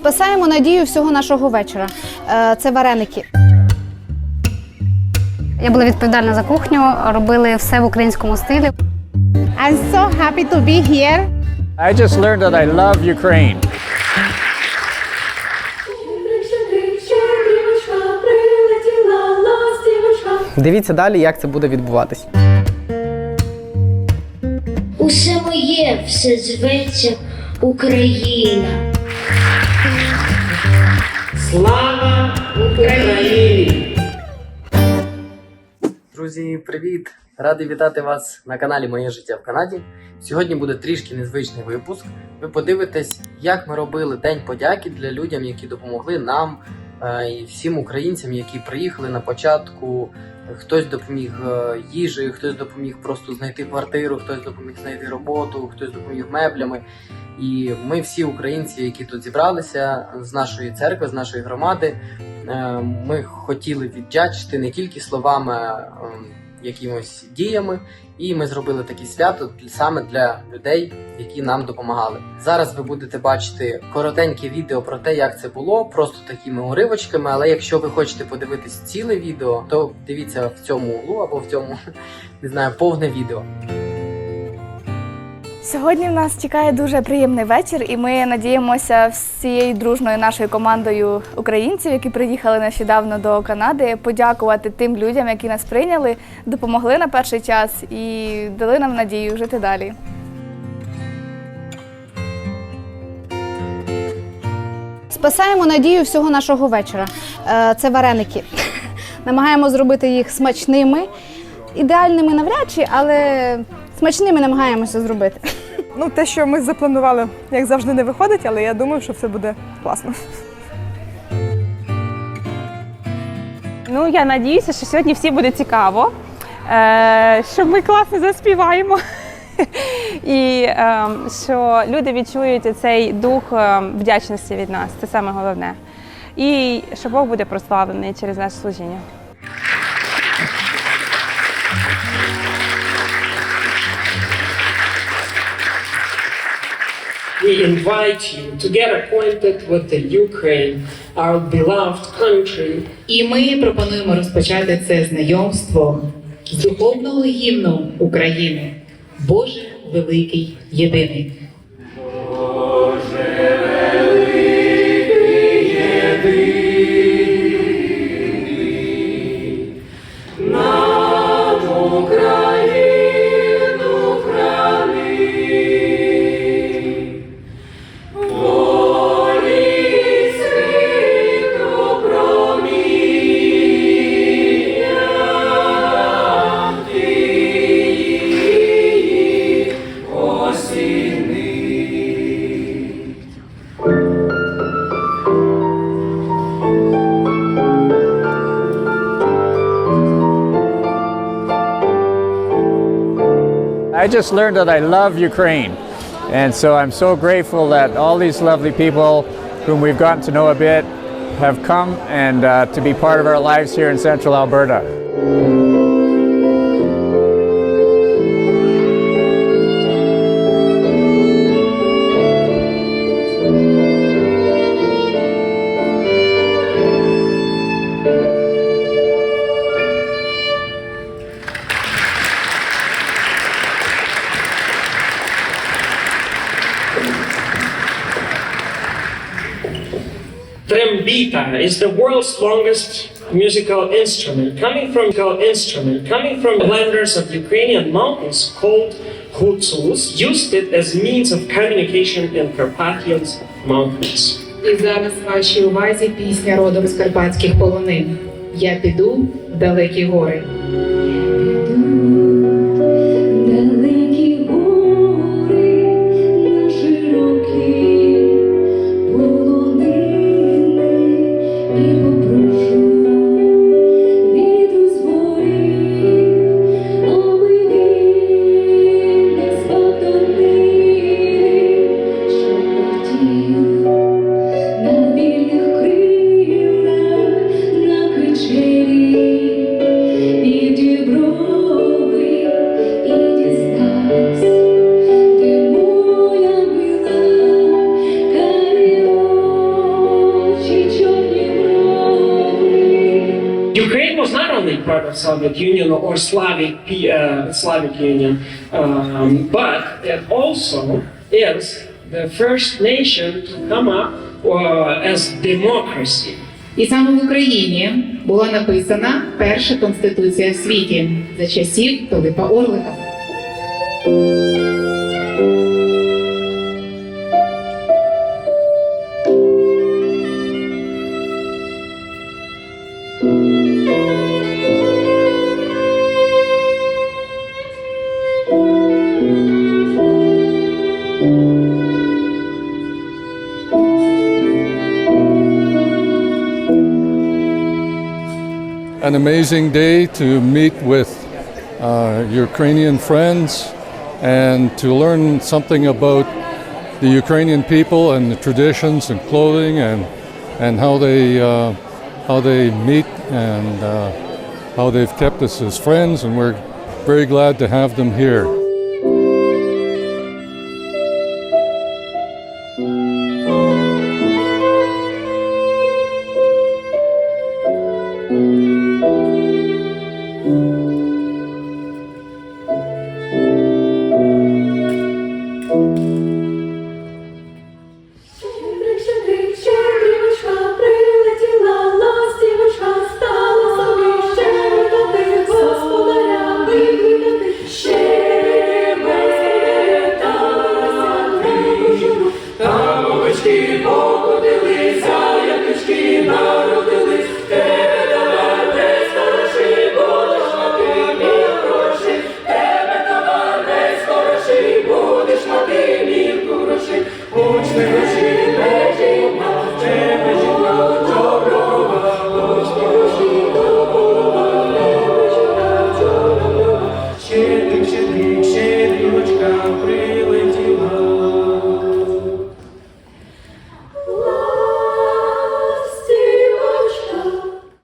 Спасаємо надію всього нашого вечора. Е, Це вареники. Я була відповідальна за кухню, робили все в українському стилі. I'm so happy to be here. I just learned that I love Ukraine. Дивіться далі, як це буде відбуватись. Усе моє, все зветься Україна. Слава Україні! Друзі, привіт! Радий вітати вас на каналі Моє життя в Канаді. Сьогодні буде трішки незвичний випуск. Ви подивитесь, як ми робили День подяки для людям, які допомогли нам і всім українцям, які приїхали на початку. Хтось допоміг е, їжею, хтось допоміг просто знайти квартиру, хтось допоміг знайти роботу, хтось допоміг меблями. І ми всі українці, які тут зібралися з нашої церкви, з нашої громади, е, ми хотіли віддячити не тільки словами, ем, якимось діями, і ми зробили таке свято саме для людей, які нам допомагали. Зараз ви будете бачити коротеньке відео про те, як це було, просто такими уривочками. Але якщо ви хочете подивитись ціле відео, то дивіться в цьому углу або в цьому не знаю повне відео. Сьогодні в нас чекає дуже приємний вечір, і ми надіємося всією дружною нашою командою українців, які приїхали нещодавно до Канади, подякувати тим людям, які нас прийняли, допомогли на перший час і дали нам надію жити далі. Спасаємо надію всього нашого вечора. Е, Це вареники. Намагаємо зробити їх смачними, ідеальними навряд чи, але смачними намагаємося зробити. Ну, те, що ми запланували, як завжди, не виходить, але я думаю, що все буде класно. Ну, я надіюся, що сьогодні всім буде цікаво, е, що ми класно заспіваємо. І е, що люди відчують цей дух е, вдячності від нас. Це саме головне. І що Бог буде прославлений через наше служіння. We invite you to get acquainted with the Ukraine, our beloved country, І ми пропонуємо розпочати це знайомство з духовного гімну України. Боже великий єдиний. I just learned that I love Ukraine. And so I'm so grateful that all these lovely people whom we've gotten to know a bit have come and uh, to be part of our lives here in central Alberta. Trembita is the world's longest musical instrument, coming from instrument, coming from landers of Ukrainian mountains called Hutus, used it as means of communication in Carpathian mountains. І зараз вашій увазі пісня родом з карпатських полонин. Я піду в далекі гори. Only part of Soviet Union or Slavic uh, Slavic Union, um, but it also is the first nation to come up uh, as democracy. І саме в Україні була написана перша конституція в світі за часів Пилипа Орлика. An amazing day to meet with uh, Ukrainian friends and to learn something about the Ukrainian people and the traditions and clothing and and how they uh, how they meet and uh, how they've kept us as friends and we're very glad to have them here.